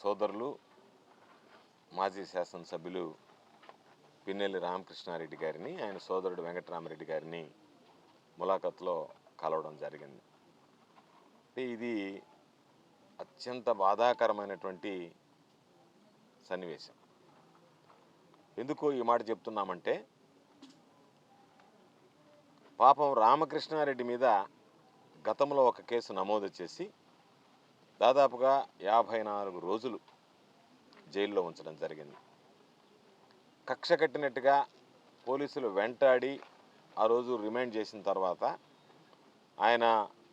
సోదరులు మాజీ శాసనసభ్యులు పిన్నెల్లి రామకృష్ణారెడ్డి గారిని ఆయన సోదరుడు వెంకటరామరెడ్డి గారిని ములాఖత్లో కలవడం జరిగింది. అంటే ఇది అత్యంత బాధాకరమైనటువంటి సన్నివేశం. ఎందుకు ఈ మాట చెప్తున్నామంటే పాపం రామకృష్ణారెడ్డి మీద గతంలో ఒక కేసు నమోదు చేసి దాదాపుగా యాభై నాలుగు రోజులు జైల్లో ఉంచడం జరిగింది. కక్ష కట్టినట్టుగా పోలీసులు వెంటాడి ఆ రోజు రిమైండ్ చేసిన తర్వాత ఆయన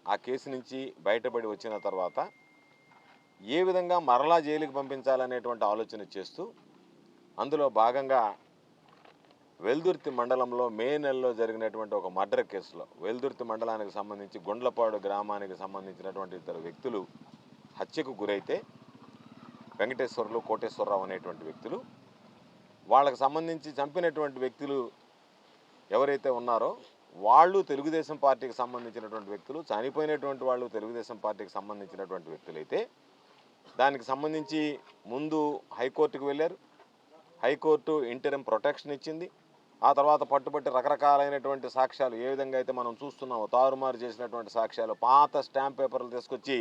ఆ కేసు నుంచి బయటపడి వచ్చిన తర్వాత ఏ విధంగా మరలా జైలుకి పంపించాలనేటువంటి ఆలోచన చేస్తూ అందులో భాగంగా వెల్దుర్తి మండలంలో మే నెలలో జరిగినటువంటి ఒక మర్డర్ కేసులో వెల్దుర్తి మండలానికి సంబంధించి గుండ్లపాడు గ్రామానికి సంబంధించినటువంటి ఇద్దరు వ్యక్తులు హత్యకు గురైతే వెంకటేశ్వర్లు కోటేశ్వరరావు అనేటువంటి వ్యక్తులు వాళ్ళకు సంబంధించి చంపినటువంటి వ్యక్తులు ఎవరైతే ఉన్నారో వాళ్ళు తెలుగుదేశం పార్టీకి సంబంధించినటువంటి వ్యక్తులు చనిపోయినటువంటి వాళ్ళు తెలుగుదేశం పార్టీకి సంబంధించినటువంటి వ్యక్తులైతే దానికి సంబంధించి ముందు హైకోర్టుకు వెళ్ళారు. హైకోర్టు ఇంటరం ప్రొటెక్షన్ ఇచ్చింది. ఆ తర్వాత పట్టుబట్టి రకరకాలైనటువంటి సాక్ష్యాలు ఏ విధంగా అయితే మనం చూస్తున్నామో తారుమారు చేసినటువంటి సాక్ష్యాలు పాత స్టాంప్ పేపర్లు తీసుకొచ్చి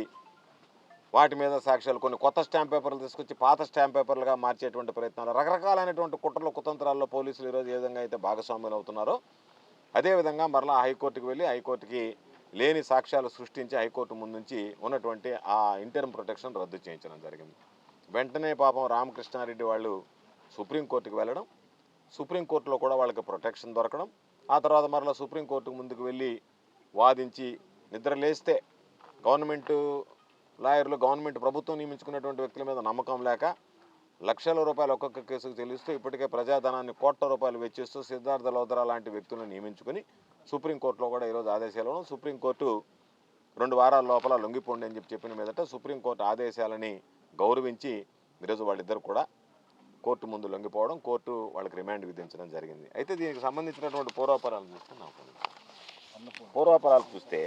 వాటి మీద సాక్ష్యాలు కొన్ని కొత్త స్టాంప్ పేపర్లు తీసుకొచ్చి పాత స్టాంప్ పేపర్లుగా మార్చేటువంటి ప్రయత్నాలు రకరకాలైనటువంటి కుట్రలు కుతంత్రాల్లో పోలీసులు ఈరోజు ఏ విధంగా అయితే భాగస్వాములు అవుతున్నారో అదేవిధంగా మరలా హైకోర్టుకి వెళ్ళి హైకోర్టుకి లేని సాక్ష్యాలు సృష్టించి హైకోర్టు ముందుంచి ఉన్నటువంటి ఆ ఇంటర్మ్ ప్రొటెక్షన్ రద్దు చేయించడం జరిగింది. వెంటనే పాపం రామకృష్ణారెడ్డి వాళ్ళు సుప్రీంకోర్టుకు వెళ్ళడం సుప్రీంకోర్టులో కూడా వాళ్ళకి ప్రొటెక్షన్ దొరకడం ఆ తర్వాత మరలా సుప్రీంకోర్టుకు ముందుకు వెళ్ళి వాదించి నిద్ర లేస్తే గవర్నమెంటు లాయర్లు గవర్నమెంట్ ప్రభుత్వం నియమించుకున్నటువంటి వ్యక్తుల మీద నమ్మకం లేక లక్షల రూపాయలు ఒక్కొక్క కేసుకు చెల్లిస్తూ ఇప్పటికే ప్రజాధనాన్ని కోట్ల రూపాయలు వెచ్చిస్తూ సిద్ధార్థ లోధరా లాంటి వ్యక్తులను నియమించుకుని సుప్రీంకోర్టులో కూడా ఈరోజు ఆదేశాలు ఇవ్వడం. సుప్రీంకోర్టు రెండు వారాల లోపల లొంగిపోండి అని చెప్పి చెప్పిన మీదట సుప్రీంకోర్టు ఆదేశాలని గౌరవించి ఈరోజు వాళ్ళిద్దరు కూడా కోర్టు ముందు లొంగిపోవడం కోర్టు వాళ్ళకి రిమాండ్ విధించడం జరిగింది అయితే దీనికి సంబంధించినటువంటి పూర్వాపరాలు చూస్తే నాకు పూర్వాపరాలు చూస్తే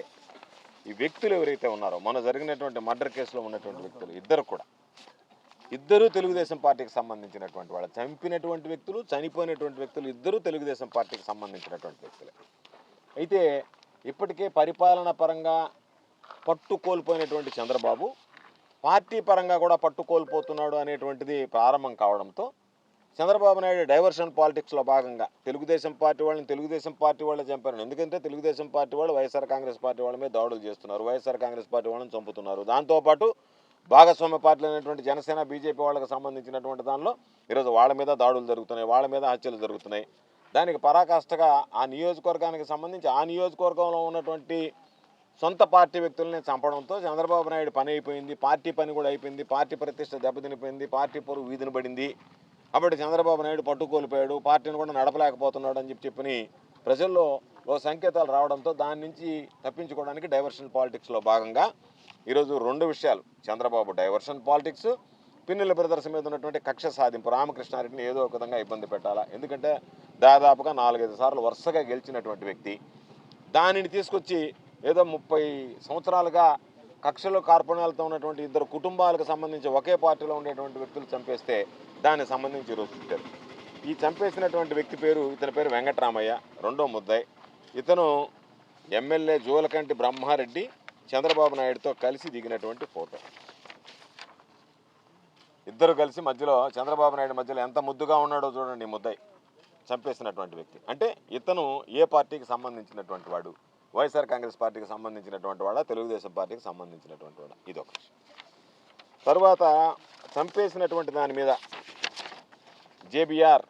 ఈ వ్యక్తులు ఎవరైతే ఉన్నారో మొన్న జరిగినటువంటి మర్డర్ కేసులో ఉన్నటువంటి వ్యక్తులు ఇద్దరు కూడా. ఇద్దరు తెలుగుదేశం పార్టీకి సంబంధించినటువంటి వాళ్ళు చంపినటువంటి వ్యక్తులు చనిపోయినటువంటి వ్యక్తులు ఇద్దరు తెలుగుదేశం పార్టీకి సంబంధించినటువంటి వ్యక్తులే. అయితే ఇప్పటికే పరిపాలన పరంగా పట్టు కోల్పోయినటువంటి చంద్రబాబు పార్టీ పరంగా కూడా పట్టు కోల్పోతున్నాడు అనేటువంటిది ప్రారంభం కావడంతో చంద్రబాబు నాయుడు డైవర్షన్ పాలిటిక్స్లో భాగంగా తెలుగుదేశం పార్టీ వాళ్ళని తెలుగుదేశం పార్టీ వాళ్ళే చంపారు ఎందుకంటే తెలుగుదేశం పార్టీ వాళ్ళు వైఎస్ఆర్ కాంగ్రెస్ పార్టీ వాళ్ళ మీద దాడులు చేస్తున్నారు. వైఎస్ఆర్ కాంగ్రెస్ పార్టీ వాళ్ళని చంపుతున్నారు. దాంతోపాటు భాగస్వామ్య పార్టీలు అనేటువంటి జనసేన బీజేపీ వాళ్ళకి సంబంధించినటువంటి దానిలో ఈరోజు వాళ్ళ మీద దాడులు జరుగుతున్నాయి. వాళ్ళ మీద హత్యలు జరుగుతున్నాయి. దానికి పరాకాష్ఠగా ఆ నియోజకవర్గానికి సంబంధించి ఆ నియోజకవర్గంలో ఉన్నటువంటి సొంత పార్టీ వ్యక్తుల్ని చంపడంతో చంద్రబాబు నాయుడు పని అయిపోయింది. పార్టీ పని కూడా అయిపోయింది. పార్టీ ప్రతిష్ట దెబ్బతినిపోయింది. పార్టీ పొరుగు వీధిని పడింది. కాబట్టి చంద్రబాబు నాయుడు పట్టుకోలిపోయాడు పార్టీని కూడా నడపలేకపోతున్నాడు అని చెప్పి చెప్పని ప్రజల్లో ఓ సంకేతాలు రావడంతో దాని నుంచి తప్పించుకోవడానికి డైవర్షన్ పాలిటిక్స్లో భాగంగా ఈరోజు రెండు విషయాలు. Chandrababu diversion politics Pinnelli brothers మీద ఉన్నటువంటి కక్ష సాధింపు. రామకృష్ణారెడ్డిని ఏదో ఒక విధంగా ఇబ్బంది పెట్టాలా? ఎందుకంటే దాదాపుగా నాలుగైదు సార్లు వరుసగా గెలిచినటువంటి వ్యక్తి. దానిని తీసుకొచ్చి ఏదో ముప్పై సంవత్సరాలుగా కక్షలు కార్పణ్యాలతో ఉన్నటువంటి ఇద్దరు కుటుంబాలకు సంబంధించి ఒకే పార్టీలో ఉండేటువంటి వ్యక్తులు చంపేస్తే దానికి సంబంధించి ఈరోజు ఈ చంపేసినటువంటి వ్యక్తి పేరు ఇతని పేరు వెంకటరామయ్య రెండో ముద్దాయి. ఇతను ఎమ్మెల్యే జూలకంటి బ్రహ్మారెడ్డి చంద్రబాబు నాయుడుతో కలిసి దిగినటువంటి ఫోటో. ఇద్దరు కలిసి మధ్యలో చంద్రబాబు నాయుడు మధ్యలో ఎంత ముద్దుగా ఉన్నాడో చూడండి ఈ ముద్దాయి. చంపేసినటువంటి వ్యక్తి. అంటే ఇతను ఏ పార్టీకి సంబంధించినటువంటి వాడు? వైఎస్ఆర్ కాంగ్రెస్ పార్టీకి సంబంధించినటువంటి వాడా తెలుగుదేశం పార్టీకి సంబంధించినటువంటి వాడా ఇది తర్వాత చంపేసినటువంటి దాని మీద జేబీఆర్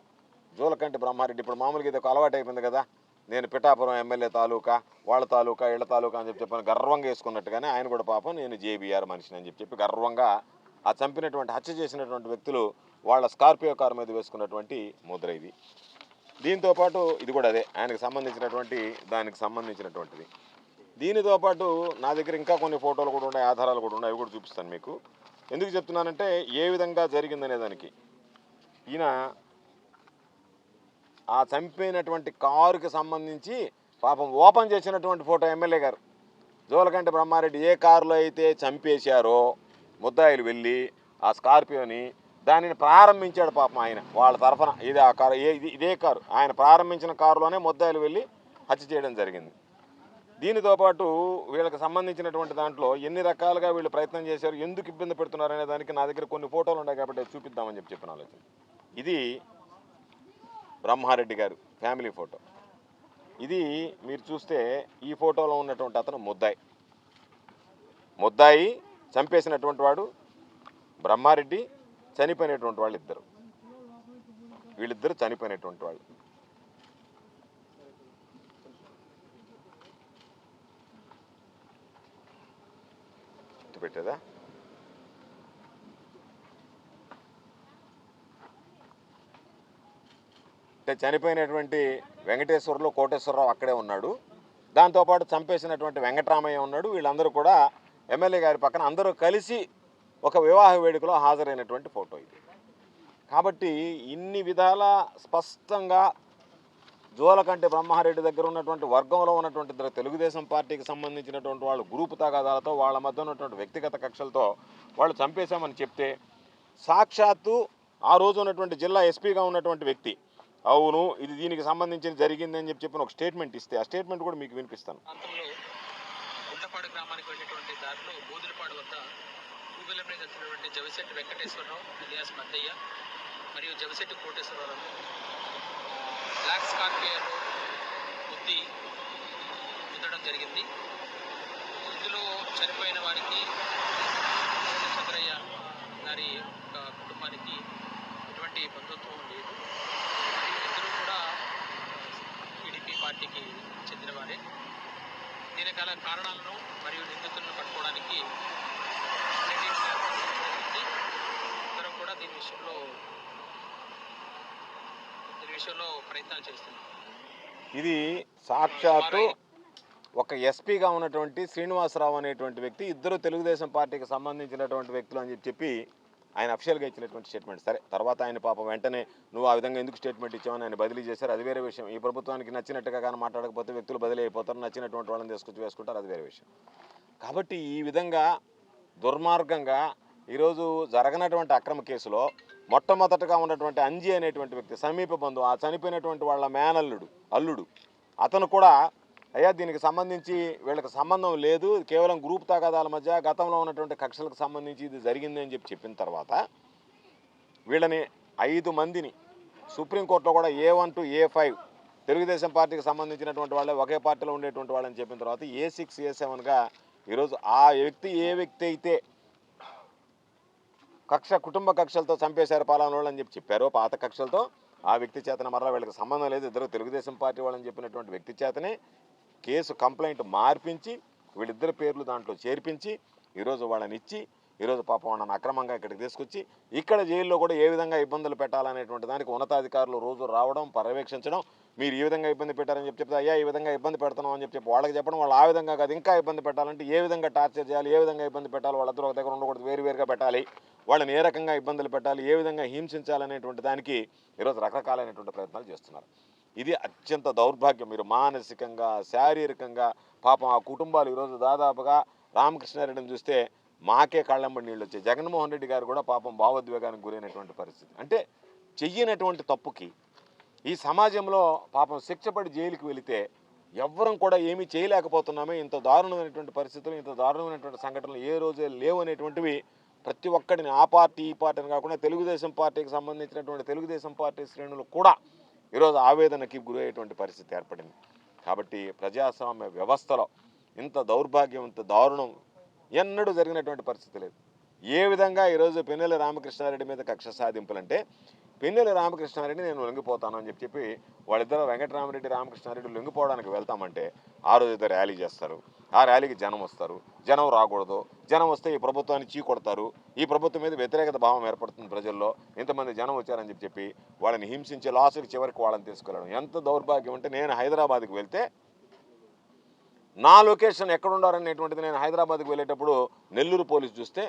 జూలకంటి బ్రహ్మారెడ్డి ఇప్పుడు మామూలుగా ఇది ఒక అలవాటు అయిపోయింది కదా. నేను పిఠాపురం ఎమ్మెల్యే తాలూకా వాళ్ళ తాలూకా ఇళ్ళ తాలూకా అని చెప్పి చెప్పాను గర్వంగా వేసుకున్నట్టుగానే ఆయన కూడా పాపం నేను జేబీఆర్ మనిషిని అని చెప్పి చెప్పి గర్వంగా ఆ చంపినటువంటి హత్య చేసినటువంటి వ్యక్తులు వాళ్ళ స్కార్పియో కారు మీద వేసుకున్నటువంటి ముద్ర ఇది. దీంతో పాటు ఇది కూడా అదే ఆయనకు సంబంధించినటువంటి దానికి సంబంధించినటువంటిది. దీనితో పాటు నా దగ్గర ఇంకా కొన్ని ఫోటోలు కూడా ఉన్నాయి ఆధారాలు కూడా ఉన్నాయి అవి కూడా చూపిస్తాను మీకు. ఎందుకు చెప్తున్నానంటే ఏ విధంగా జరిగిందనే దానికి. ఈయన ఆ చంపినటువంటి కారుకి సంబంధించి పాపం ఓపెన్ చేసినటువంటి ఫోటో ఎమ్మెల్యే గారు. జోలకంటి బ్రహ్మారెడ్డి ఏ కారులో అయితే చంపేశారో ముద్దాయిలు వెళ్ళి ఆ స్కార్పియోని దానిని ప్రారంభించాడు పాపం ఆయన వాళ్ళ తరఫున. ఇది ఆ కారు ఏ- ఇది ఇదే కారు. ఆయన ప్రారంభించిన కారులోనే ముద్దాయిలు వెళ్ళి హత్య చేయడం జరిగింది. దీనితో పాటు వీళ్ళకి సంబంధించినటువంటి దాంట్లో ఎన్ని రకాలుగా వీళ్ళు ప్రయత్నం చేశారు ఎందుకు ఇబ్బంది పెడుతున్నారు అనే దానికి నా దగ్గర కొన్ని ఫోటోలు ఉన్నాయి కాబట్టి చూపిద్దామని చెప్పి చెప్పిన ఆలోచన. ఇది బ్రహ్మారెడ్డి గారు ఫ్యామిలీ ఫోటో. ఇది మీరు చూస్తే ఈ ఫోటోలో ఉన్నటువంటి అతను ముద్దాయి. ముద్దాయి చంపేసినటువంటి వాడు బ్రహ్మారెడ్డి చనిపోయినటువంటి వాళ్ళు ఇద్దరు వీళ్ళిద్దరు చనిపోయినటువంటి వాళ్ళు. పెట్టేదా అంటే చనిపోయినటువంటి వెంకటేశ్వర్లు కోటేశ్వరరావు అక్కడే ఉన్నాడు. దాంతోపాటు చంపేసినటువంటి వెంకటరామయ్య ఉన్నాడు. వీళ్ళందరూ కూడా ఎమ్మెల్యే గారి పక్కన అందరూ కలిసి ఒక వివాహ వేడుకలో హాజరైనటువంటి ఫోటో ఇది. కాబట్టి ఇన్ని విధాల స్పష్టంగా జోలకంటి బ్రహ్మారెడ్డి దగ్గర ఉన్నటువంటి వర్గంలో ఉన్నటువంటి ఇద్దరు తెలుగుదేశం పార్టీకి సంబంధించినటువంటి వాళ్ళు గ్రూపు తగాదాలతో వాళ్ళ మధ్య ఉన్నటువంటి వ్యక్తిగత కక్షలతో వాళ్ళు చంపేశామని చెప్తే సాక్షాత్తు ఆ రోజు ఉన్నటువంటి జిల్లా ఎస్పీగా ఉన్నటువంటి వ్యక్తి అవును ఇది దీనికి సంబంధించి జరిగిందని చెప్పి చెప్పిన ఒక స్టేట్మెంట్ ఇస్తే ఆ స్టేట్మెంట్ కూడా మీకు వినిపిస్తాను. ప్రాంతంలో మీద వచ్చినటువంటి జవిశెట్టి వెంకటేశ్వరరావు ఇలియాస్ మద్దయ్య మరియు జవిశెట్టి కోటేశ్వరరావు. బ్లాక్ స్కార్పియోలో బుద్ధి గుద్దడం జరిగింది. ఇందులో చనిపోయిన వారికి చంద్రయ్య గారి యొక్క కుటుంబానికి ఎటువంటి బంధుత్వం లేదు. ఇద్దరు కూడా టీడీపీ పార్టీకి చెందినవారే దీని గల కారణాలను మరియు నిందితులను పట్టుకోవడానికి. అందరం కూడా దీని విషయంలో దీని విషయంలో ప్రయత్నాలు చేస్తున్నాం ఇది సాక్షాత్తు ఒక ఎస్పీగా ఉన్నటువంటి శ్రీనివాసరావు అనేటువంటి వ్యక్తి ఇద్దరు తెలుగుదేశం పార్టీకి సంబంధించినటువంటి వ్యక్తులు అని చెప్పి ఆయన అఫీషియల్గా ఇచ్చినటువంటి స్టేట్మెంట్ సరే తర్వాత ఆయన పాపం వెంటనే నువ్వు ఆ విధంగా ఎందుకు స్టేట్మెంట్ ఇచ్చావని ఆయన బదిలీ చేశారు. అది వేరే విషయం. ఈ ప్రభుత్వానికి నచ్చినట్టుగా కానీ మాట్లాడకపోతే వ్యక్తులు బదిలీ అయిపోతారు. నచ్చినటువంటి వాళ్ళని తీసుకొచ్చి వేసుకుంటారు. అది వేరే విషయం. కాబట్టి ఈ విధంగా దుర్మార్గంగా ఈరోజు జరగనటువంటి అక్రమ కేసులో మొట్టమొదటగా ఉన్నటువంటి అంజీ అనేటువంటి వ్యక్తి సమీప బంధువు ఆ చనిపోయినటువంటి వాళ్ళ మేనల్లుడు అల్లుడు అతను కూడా అయ్యా దీనికి సంబంధించి వీళ్ళకి సంబంధం లేదు. కేవలం గ్రూప్ తాగాదాల మధ్య గతంలో ఉన్నటువంటి కక్షలకు సంబంధించి ఇది జరిగింది అని చెప్పి చెప్పిన తర్వాత వీళ్ళని ఐదు మందిని సుప్రీంకోర్టులో కూడా A one two A five Telugu Desam పార్టీకి సంబంధించినటువంటి వాళ్ళే ఒకే పార్టీలో ఉండేటువంటి వాళ్ళని చెప్పిన తర్వాత ఏ సిక్స్ ఏ సెవెన్గా ఈరోజు ఆ వ్యక్తి ఏ వ్యక్తి అయితే కక్ష కుటుంబ కక్షలతో చంపేశారు పాలన వాళ్ళు అని చెప్పి చెప్పారో పాత కక్షలతో ఆ వ్యక్తి చేతన మరలా వీళ్ళకి సంబంధం లేదు. ఇద్దరు తెలుగుదేశం పార్టీ వాళ్ళని చెప్పినటువంటి వ్యక్తి చేతనే కేసు కంప్లైంట్ మార్పించి వీళ్ళిద్దరి పేర్లు దాంట్లో చేర్పించి ఈరోజు వాళ్ళని ఇచ్చి ఈరోజు పాపం వాళ్ళని అక్రమంగా ఇక్కడికి తీసుకొచ్చి ఇక్కడ జైల్లో కూడా ఏ విధంగా ఇబ్బందులు పెట్టాలనేటువంటి దానికి ఉన్నతాధికారులు రోజు రావడం పర్యవేక్షించడం మీరు ఈ విధంగా ఇబ్బంది పెట్టారని చెప్పి చెప్తే అయ్యా ఈ విధంగా ఇబ్బంది పెడుతున్నాం అని చెప్పి చెప్పి వాళ్ళకి చెప్పడం వాళ్ళు ఆ విధంగా కాదు ఇంకా ఇబ్బంది పెట్టాలంటే ఏ విధంగా టార్చర్ చేయాలి ఏ విధంగా ఇబ్బంది పెట్టాలి వాళ్ళిద్దరు ఒక దగ్గర ఉండకూడదు వేరు వేరుగా పెట్టాలి. వాళ్ళని ఏ రకంగా ఇబ్బందులు పెట్టాలి ఏ విధంగా హింసించాలనేటువంటి దానికి ఈరోజు రకరకాలైనటువంటి ప్రయత్నాలు చేస్తున్నారు. ఇది అత్యంత దౌర్భాగ్యం. మీరు మానసికంగా శారీరకంగా పాపం ఆ కుటుంబాలు ఈరోజు దాదాపుగా రామకృష్ణారెడ్డిని చూస్తే మాకే కళ్ళంబడి నీళ్ళు వచ్చాయి. జగన్మోహన్ రెడ్డి గారు కూడా పాపం భావోద్వేగానికి గురైనటువంటి పరిస్థితి. అంటే చెయ్యనటువంటి తప్పుకి ఈ సమాజంలో పాపం శిక్షపడి జైలుకి వెళితే ఎవ్వరం కూడా ఏమీ చేయలేకపోతున్నామే. ఇంత దారుణమైనటువంటి పరిస్థితులు ఇంత దారుణమైనటువంటి సంఘటనలు ఏ రోజే లేవు అనేటువంటివి ప్రతి ఒక్కడిని ఆ పార్టీ ఈ పార్టీని కాకుండా తెలుగుదేశం పార్టీకి సంబంధించినటువంటి తెలుగుదేశం పార్టీ శ్రేణులు కూడా ఈరోజు ఆవేదనకి గురయ్యేటువంటి పరిస్థితి ఏర్పడింది. కాబట్టి ప్రజాస్వామ్య వ్యవస్థలో ఇంత దౌర్భాగ్యం ఇంత దారుణం ఎన్నడూ జరిగినటువంటి పరిస్థితి లేదు. ఏ విధంగా ఈరోజు పెన్నెల రామకృష్ణారెడ్డి మీద కక్ష సాధింపులంటే పిన్నెల రామకృష్ణారెడ్డి నేను లొంగిపోతాను అని చెప్పి చెప్పి వాళ్ళిద్దరు వెంకటరామరెడ్డి రామకృష్ణారెడ్డి లొంగిపోవడానికి వెళ్తామంటే ఆ రోజు ఇద్దరు ర్యాలీ చేస్తారు. ఆ ర్యాలీకి జనం వస్తారు. జనం రాకూడదు. జనం వస్తే ఈ ప్రభుత్వాన్ని చీ కొడతారు. ఈ ప్రభుత్వం మీద వ్యతిరేకత భావం ఏర్పడుతుంది ప్రజల్లో. ఇంతమంది జనం వచ్చారని చెప్పి చెప్పి వాళ్ళని హింసించే లాసుకి చివరికి వాళ్ళని తీసుకెళ్ళడం. ఎంత దౌర్భాగ్యం అంటే నేను హైదరాబాద్కి వెళ్తే నా లొకేషన్ ఎక్కడుండాలనేటువంటిది నేను హైదరాబాద్కి వెళ్ళేటప్పుడు నెల్లూరు పోలీస్ చూస్తే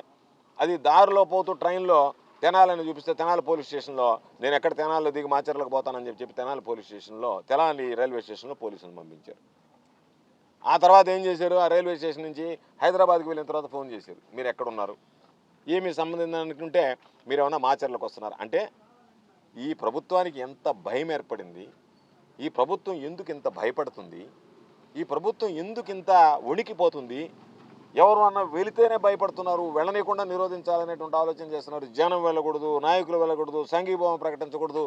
అది దారిలో పోతూ ట్రైన్లో తెనాలని చూపిస్తే తెనాలి పోలీస్ స్టేషన్లో నేను ఎక్కడ తెనాలిలో దిగి మాచర్లకు పోతానని చెప్పి చెప్పి తెనాలి పోలీస్ స్టేషన్లో తెనాలి రైల్వే స్టేషన్లో పోలీసులను పంపించారు. ఆ తర్వాత ఏం చేశారు? ఆ రైల్వే స్టేషన్ నుంచి హైదరాబాద్కి వెళ్ళిన తర్వాత ఫోన్ చేశారు. మీరు ఎక్కడున్నారు ఏమి సంబంధం అనుకుంటే మీరు ఏమన్నా మాచర్లకు వస్తున్నారు? అంటే ఈ ప్రభుత్వానికి ఎంత భయం ఏర్పడింది? ఈ ప్రభుత్వం ఎందుకు ఇంత భయపడుతుంది? ఈ ప్రభుత్వం ఎందుకు ఇంత వణికిపోతుంది? ఎవరు అన్న వెళితేనే భయపడుతున్నారు వెళ్ళనీయకుండా నిరోధించాలనేటువంటి ఆలోచన చేస్తున్నారు. జనం వెళ్ళకూడదు నాయకులు వెళ్ళకూడదు సంఘీభావం ప్రకటించకూడదు.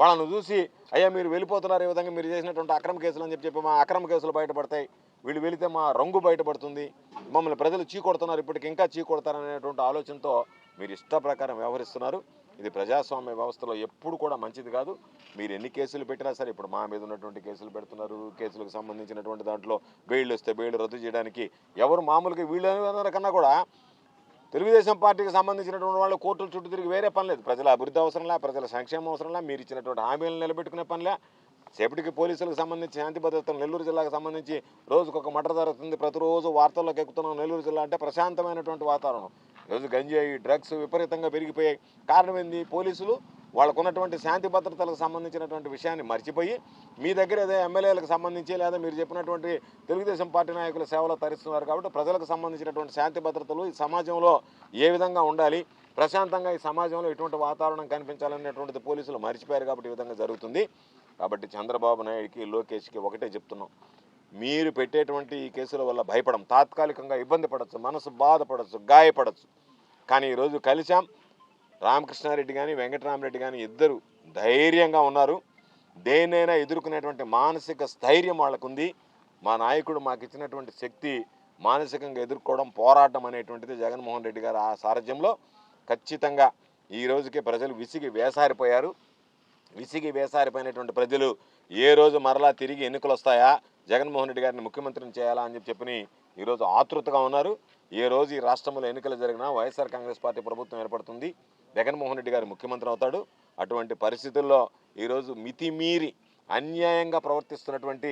వాళ్ళను చూసి అయ్యా మీరు వెళ్ళిపోతున్నారు ఈ విధంగా మీరు చేసినటువంటి అక్రమ కేసులు అని చెప్పి చెప్పి మా అక్రమ కేసులు బయటపడతాయి. వీళ్ళు వెళితే మా రంగు బయటపడుతుంది. మమ్మల్ని ప్రజలు చీకొడుతున్నారు ఇప్పటికి ఇంకా చీకొడతారనేటువంటి ఆలోచనతో మీరు ఇష్ట ప్రకారం వ్యవహరిస్తున్నారు. ఇది ప్రజాస్వామ్య వ్యవస్థలో ఎప్పుడు కూడా మంచిది కాదు. మీరు ఎన్ని కేసులు పెట్టినా సరే ఇప్పుడు మా మీద ఉన్నటువంటి కేసులు పెడుతున్నారు. కేసులకు సంబంధించినటువంటి దాంట్లో బెయిల్ వస్తే బెయిల్ రద్దు చేయడానికి ఎవరు మామూలుగా వీళ్ళు కన్నా కూడా తెలుగుదేశం పార్టీకి సంబంధించినటువంటి వాళ్ళు కోర్టుల చుట్టూ తిరిగి వేరే పనిలేదు ప్రజల అభివృద్ధి అవసరంలా ప్రజల సంక్షేమం అవసరంలా మీరు ఇచ్చినటువంటి హామీలను నిలబెట్టుకునే పనిలే. సేపటికి పోలీసులకు సంబంధించి శాంతి భద్రతలు నెల్లూరు జిల్లాకు సంబంధించి రోజుకొక మటర్ జరుగుతుంది. ప్రతిరోజు వార్తల్లోకి ఎక్కుతున్నాం. నెల్లూరు జిల్లా అంటే ప్రశాంతమైనటువంటి వాతావరణం. ఈరోజు గంజాయి డ్రగ్స్ విపరీతంగా పెరిగిపోయాయి. కారణం ఏంది? పోలీసులు వాళ్ళకు ఉన్నటువంటి శాంతి భద్రతలకు సంబంధించినటువంటి విషయాన్ని మర్చిపోయి మీ దగ్గర ఏదో ఎమ్మెల్యేలకు సంబంధించి లేదా మీరు చెప్పినటువంటి తెలుగుదేశం పార్టీ నాయకుల సేవలు తరిస్తున్నారు కాబట్టి ప్రజలకు సంబంధించినటువంటి శాంతి భద్రతలు ఈ సమాజంలో ఏ విధంగా ఉండాలి? ప్రశాంతంగా ఈ సమాజంలో ఎటువంటి వాతావరణం కనిపించాలనేటువంటిది పోలీసులు మర్చిపోయారు కాబట్టి ఈ విధంగా జరుగుతుంది. కాబట్టి చంద్రబాబు నాయుడికి లోకేష్కి ఒకటే చెప్తున్నాం. మీరు పెట్టేటువంటి ఈ కేసుల వల్ల భయపడం తాత్కాలికంగా ఇబ్బంది పడవచ్చు మనసు బాధపడవచ్చు గాయపడవచ్చు కానీ ఈరోజు కలిశాం. రామకృష్ణారెడ్డి కానీ వెంకటరామరెడ్డి కానీ ఇద్దరు ధైర్యంగా ఉన్నారు. దేన్నైనా ఎదుర్కొనేటువంటి మానసిక స్థైర్యం వాళ్ళకుంది. మా నాయకుడు మాకు ఇచ్చినటువంటి శక్తి మానసికంగా ఎదుర్కోవడం పోరాటం అనేటువంటిది జగన్మోహన్ రెడ్డి గారు ఆ సారథ్యంలో ఖచ్చితంగా ఈ రోజుకే ప్రజలు విసిగి వేసారిపోయారు. విసిగి వేసారిపోయినటువంటి ప్రజలు ఏ రోజు మరలా తిరిగి ఎన్నికలు వస్తాయా జగన్మోహన్ రెడ్డి గారిని ముఖ్యమంత్రిని చేయాలా అని చెప్పి చెప్పని ఈరోజు ఆతృతగా ఉన్నారు. ఏ రోజు ఈ రాష్ట్రంలో ఎన్నికలు జరిగినా వైఎస్ఆర్ కాంగ్రెస్ పార్టీ ప్రభుత్వం ఏర్పడుతుంది. జగన్మోహన్ రెడ్డి గారు ముఖ్యమంత్రి అవుతాడు. అటువంటి పరిస్థితుల్లో ఈరోజు మితిమీరి అన్యాయంగా ప్రవర్తిస్తున్నటువంటి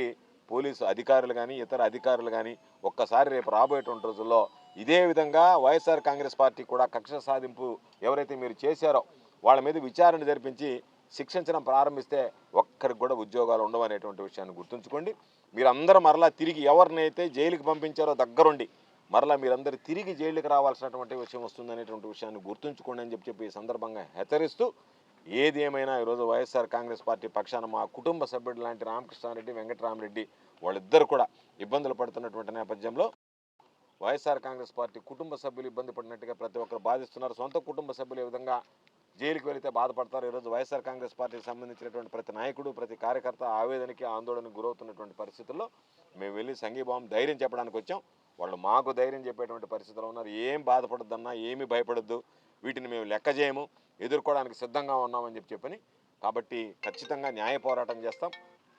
పోలీసు అధికారులు కానీ ఇతర అధికారులు కానీ ఒక్కసారి రేపు రాబోయేటువంటి రోజుల్లో ఇదే విధంగా వైఎస్ఆర్ కాంగ్రెస్ పార్టీ కూడా కక్ష సాధింపు ఎవరైతే మీరు చేశారో వాళ్ళ మీద విచారణ జరిపించి శిక్షించడం ప్రారంభిస్తే ఒక్కరికి కూడా ఉద్యోగాలు ఉండవు అనేటువంటి విషయాన్ని గుర్తుంచుకోండి. మీరందరూ మరలా తిరిగి ఎవరినైతే జైలుకి పంపించారో దగ్గరుండి మరలా మీరందరూ తిరిగి జైలుకి రావాల్సినటువంటి విషయం వస్తుందనేటువంటి విషయాన్ని గుర్తుంచుకోండి అని చెప్పి చెప్పి ఈ సందర్భంగా హెచ్చరిస్తూ ఏది ఏమైనా ఈరోజు వైఎస్ఆర్ కాంగ్రెస్ పార్టీ పక్షాన మా కుటుంబ సభ్యుడు లాంటి రామకృష్ణారెడ్డి వెంకటరామరెడ్డి వాళ్ళిద్దరు కూడా ఇబ్బందులు పడుతున్నటువంటి నేపథ్యంలో వైఎస్ఆర్ కాంగ్రెస్ పార్టీ కుటుంబ సభ్యులు ఇబ్బంది పడినట్టుగా ప్రతి ఒక్కరు బాధిస్తున్నారు. సొంత కుటుంబ సభ్యులు ఏ విధంగా జైలుకి వెళితే బాధపడతారు. ఈరోజు వైఎస్ఆర్ కాంగ్రెస్ పార్టీకి సంబంధించినటువంటి ప్రతి నాయకుడు ప్రతి కార్యకర్త ఆవేదనకి ఆందోళనకు గురవుతున్నటువంటి పరిస్థితుల్లో మేము వెళ్ళి సంఘీభావం ధైర్యం చెప్పడానికి వచ్చాం. వాళ్ళు మాకు ధైర్యం చెప్పేటువంటి పరిస్థితుల్లో ఉన్నారు. ఏం బాధపడద్దన్నా ఏమీ భయపడద్దు. వీటిని మేము లెక్క చేయము. ఎదుర్కోవడానికి సిద్ధంగా ఉన్నామని చెప్పి చెప్పని. కాబట్టి ఖచ్చితంగా న్యాయ పోరాటం చేస్తాం.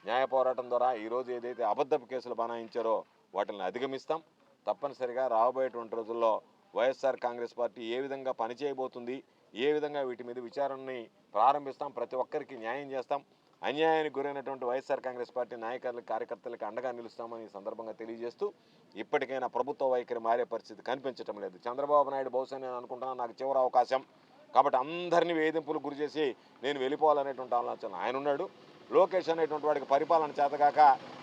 న్యాయ పోరాటం ద్వారా ఈరోజు ఏదైతే అబద్ధపు కేసులు బనాయించారో వాటిని అధిగమిస్తాం. తప్పనిసరిగా రాబోయేటువంటి రోజుల్లో వైఎస్ఆర్ కాంగ్రెస్ పార్టీ ఏ విధంగా పనిచేయబోతుంది ఏ విధంగా వీటి మీద విచారణని ప్రారంభిస్తాం? ప్రతి ఒక్కరికి న్యాయం చేస్తాం. అన్యాయానికి గురైనటువంటి వైఎస్ఆర్ కాంగ్రెస్ పార్టీ నాయకులకు కార్యకర్తలకు అండగా నిలుస్తామని ఈ సందర్భంగా తెలియజేస్తూ ఇప్పటికైనా ప్రభుత్వ వైఖరి మారే పరిస్థితి కనిపించటం లేదు. చంద్రబాబు నాయుడు బహుశా నేను అనుకుంటున్నాను నాకు చివరి అవకాశం. కాబట్టి అందరినీ వేధింపులు గురి చేసి నేను వెళ్ళిపోవాలనేటువంటి ఆలోచన ఆయన ఉన్నాడు. లోకేష్ అనేటువంటి వాడికి పరిపాలన చేతగాక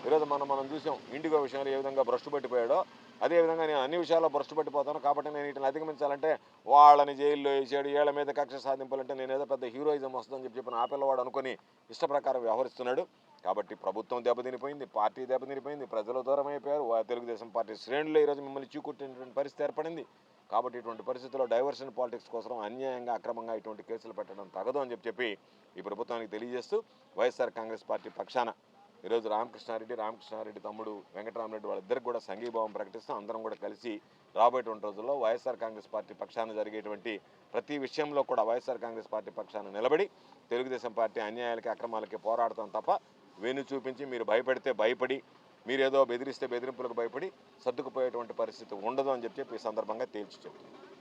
ఈరోజు మనం మనం చూసాం ఇండిగో విషయంలో ఏ విధంగా భ్రష్టు పెట్టిపోయాడో అదేవిధంగా నేను అన్ని విషయాల్లో భ్రష్టు పట్టిపోతాను. కాబట్టి నేను వీటిని అధిగమించాలంటే వాళ్ళని జైల్లో వేసాడు ఏళ్ళ మీద కక్ష సాధింపాలంటే నేను ఏదో పెద్ద హీరోయిజం వస్తుందని చెప్పి చెప్పిన ఆ పిల్లవాడు అనుకుని ఇష్టప్రకారం వ్యవహరిస్తున్నాడు. కాబట్టి ప్రభుత్వం దెబ్బతినిపోయింది పార్టీ దెబ్బతినిపోయింది ప్రజలు దూరం అయిపోయారు. తెలుగుదేశం పార్టీ శ్రేణులు ఈరోజు మిమ్మల్ని చీకొట్టినటువంటి పరిస్థితి ఏర్పడింది. కాబట్టి ఇటువంటి పరిస్థితుల్లో డైవర్షన్ పాలిటిక్స్ కోసం అన్యాయంగా అక్రమంగా ఇటువంటి కేసులు పెట్టడం తగదు అని చెప్పి చెప్పి ఈ ప్రభుత్వానికి తెలియజేస్తూ వైఎస్ఆర్ కాంగ్రెస్ పార్టీ పక్షాన ఈరోజు రామకృష్ణారెడ్డి రామకృష్ణారెడ్డి తమ్ముడు వెంకటరామరెడ్డి వాళ్ళిద్దరికి కూడా సంఘీభావం ప్రకటిస్తూ అందరం కూడా కలిసి రాబోయేటువంటి రోజుల్లో వైఎస్ఆర్ కాంగ్రెస్ పార్టీ పక్షాన జరిగేటువంటి ప్రతి విషయంలో కూడా వైఎస్ఆర్ కాంగ్రెస్ పార్టీ పక్షాన నిలబడి తెలుగుదేశం పార్టీ అన్యాయాలకి అక్రమాలకి పోరాడతాం తప్ప వెను చూపించి మీరు భయపడితే భయపడి మీరేదో బెదిరిస్తే బెదిరింపులకు భయపడి సర్దుకుపోయేటువంటి పరిస్థితి ఉండదు అని చెప్పి ఈ సందర్భంగా తేల్చి చెప్తుంది